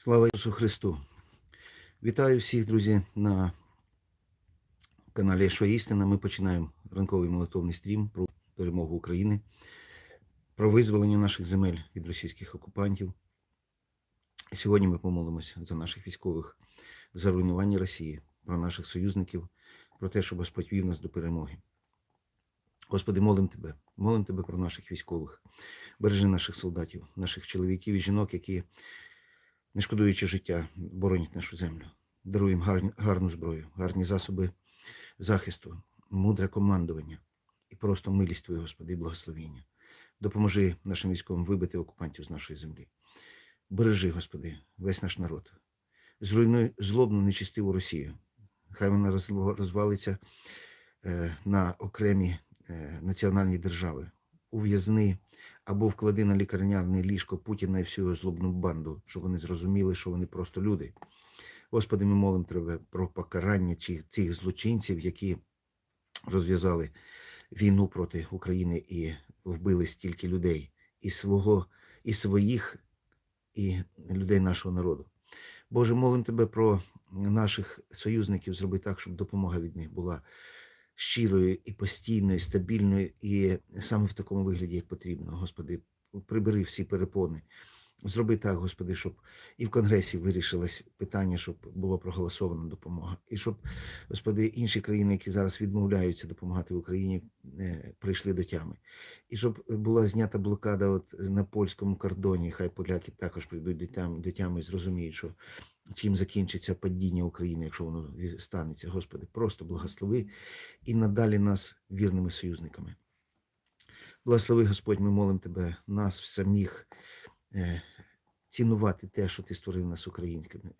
Слава Ісусу Христу! Вітаю всіх, друзі, на каналі Що Істина. Ми починаємо ранковий молитовний стрім про перемогу України, про визволення наших земель від російських окупантів. Сьогодні ми помолимося за наших військових, за руйнування Росії, про наших союзників, про те, щоб Господь вів нас до перемоги. Господи, молим Тебе, молим Тебе про наших військових, бережи наших солдатів, наших чоловіків і жінок, які не шкодуючи життя, боронять нашу землю. Даруй їм гарні, гарну зброю, гарні засоби захисту, мудре командування і просто милість Твою, Господи, і благословіння. Допоможи нашим військовим вибити окупантів з нашої землі. Бережи, Господи, весь наш народ. Зруйнуй злобну нечистиву Росію. Хай вона розвалиться е, на окремі е, національні держави. Ув'язни або вклади на лікарняне ліжко Путіна і всю його злобну банду, щоб вони зрозуміли, що вони просто люди. Господи, ми молимо Тебе про покарання цих злочинців, які розв'язали війну проти України і вбили стільки людей, і свого, і своїх, і людей нашого народу. Боже, молимо Тебе про наших союзників, зроби так, щоб допомога від них була щирою і постійною, стабільною, і саме в такому вигляді, як потрібно. Господи, прибери всі перепони. Зроби так, Господи, щоб і в Конгресі вирішилось питання, щоб була проголосована допомога. І щоб, Господи, інші країни, які зараз відмовляються допомагати Україні, е, прийшли до тями. І щоб була знята блокада от на польському кордоні, хай поляки також прийдуть до тями, до тями і зрозуміють, що чим закінчиться падіння України, якщо воно станеться. Господи, просто благослови і надалі нас вірними союзниками. Благослови, Господь, ми молимо Тебе, нас самих е, цінувати те, що Ти створив нас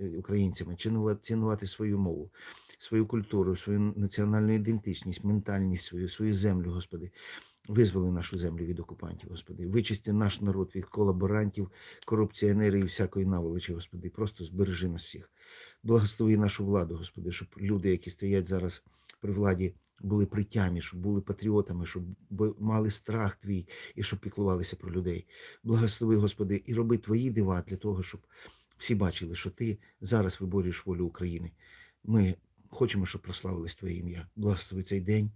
е, українцями, цінувати свою мову, свою культуру, свою національну ідентичність, ментальність свою, свою землю, Господи. Визволи нашу землю від окупантів, Господи. Вичисти наш народ від колаборантів, корупціонерів і всякої наволочі, Господи. Просто збережи нас всіх. Благослови нашу владу, Господи, щоб люди, які стоять зараз при владі, були при тямі, щоб були патріотами, щоб мали страх твій і щоб піклувалися про людей. Благослови, Господи, і роби твої дива для того, щоб всі бачили, що ти зараз виборюєш волю України. Ми хочемо, щоб прославилось Твоє ім'я. Благослови цей день.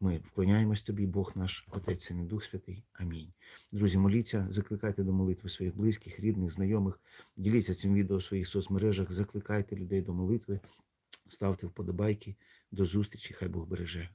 Ми вклоняємось Тобі, Бог наш, Отець Син і Дух Святий. Амінь. Друзі, моліться, закликайте до молитви своїх близьких, рідних, знайомих. Діліться цим відео в своїх соцмережах, закликайте людей до молитви, ставте вподобайки. До зустрічі, хай Бог береже.